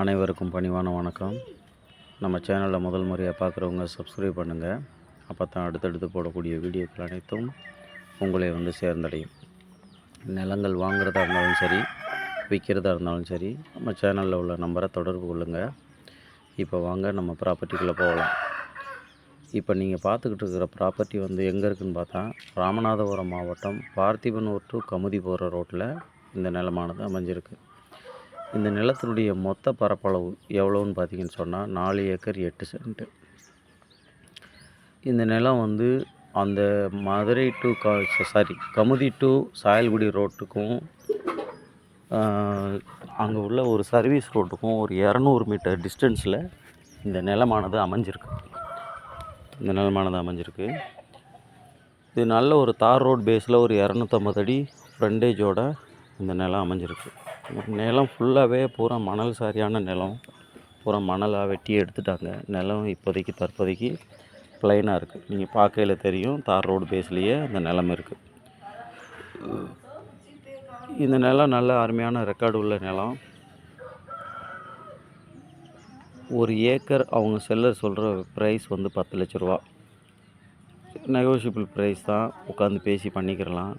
அனைவருக்கும் பணிவான வணக்கம். நம்ம சேனலில் முதல் முறையாக பார்க்குறவங்க சப்ஸ்கிரைப் பண்ணுங்கள் அப்போ தான் அடுத்தடுத்து போடக்கூடிய வீடியோக்கள் அனைத்தும் உங்களை வந்து சேர்ந்தடையும். நிலங்கள் வாங்குறதா இருந்தாலும் சரி விற்கிறதா இருந்தாலும் சரி நம்ம சேனலில் உள்ள நம்பரை தொடர்பு கொள்ளுங்கள் இப்போ வாங்க நம்ம ப்ராப்பர்ட்டிக்குள்ளே போகலாம். இப்போ நீங்கள் பார்த்துக்கிட்டு இருக்கிற ப்ராப்பர்ட்டி வந்து எங்கே இருக்குதுன்னு பார்த்தா ராமநாதபுரம் மாவட்டம் பார்த்திபனூர் டு கமுதி போகிற ரோட்டில் இந்த நிலமானது அமைஞ்சிருக்கு. இந்த நிலத்தினுடைய மொத்த பரப்பளவு எவ்வளோன்னு பார்த்தீங்கன்னு சொன்னால் நாலு ஏக்கர் எட்டு சென்ட்டு இந்த நிலம் வந்து அந்த மதுரை டு க சாரி கமுதி டு சாயல்குடி ரோட்டுக்கும் அங்கே உள்ள ஒரு சர்வீஸ் ரோட்டுக்கும் ஒரு இரநூறு மீட்டர் டிஸ்டன்ஸில் இந்த நிலமானது அமைஞ்சிருக்கு. இந்த நிலமானது அமைஞ்சிருக்கு. இது நல்ல ஒரு தார் ரோட் பேஸில் ஒரு இரநூத்தம்பது அடி ஃப்ரண்டேஜோட இந்த நிலம் அமைஞ்சிருக்கு. நிலம் ஃபுல்லாகவே பூரா மணல் சாரியான நிலம். பூரா மணலாக வெட்டி எடுத்துட்டாங்க. நிலம் இப்போதைக்கு தற்போதைக்கு ப்ளைனாக இருக்குது நீங்கள் பார்க்கையில் தெரியும். தார் ரோடு பேஸ்லேயே அந்த நிலம் இருக்குது இந்த நிலம் நல்ல அருமையான ரெக்கார்டு உள்ள நிலம். ஒரு ஏக்கர் அவங்க செல்லர் சொல்கிற ப்ரைஸ் வந்து பத்து லட்ச ரூபா. நெகோஷியபிள் ப்ரைஸ் தான். உட்காந்து பேசி பண்ணிக்கிறலாம்.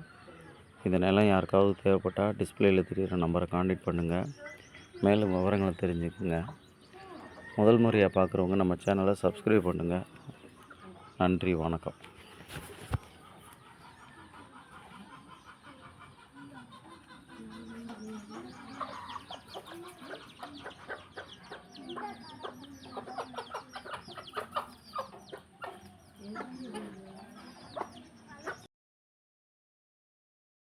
இந்த நிலம் யாருக்காவது தேவைப்பட்டால் டிஸ்பிளேயில் தெரிகிற நம்பரை காண்டாக்ட் பண்ணுங்கள் மேலும் விவரங்களை தெரிஞ்சுக்குங்க. முதல் முறையாக பார்க்குறவங்க நம்ம சேனலை சப்ஸ்கிரைப் பண்ணுங்கள் நன்றி வணக்கம்.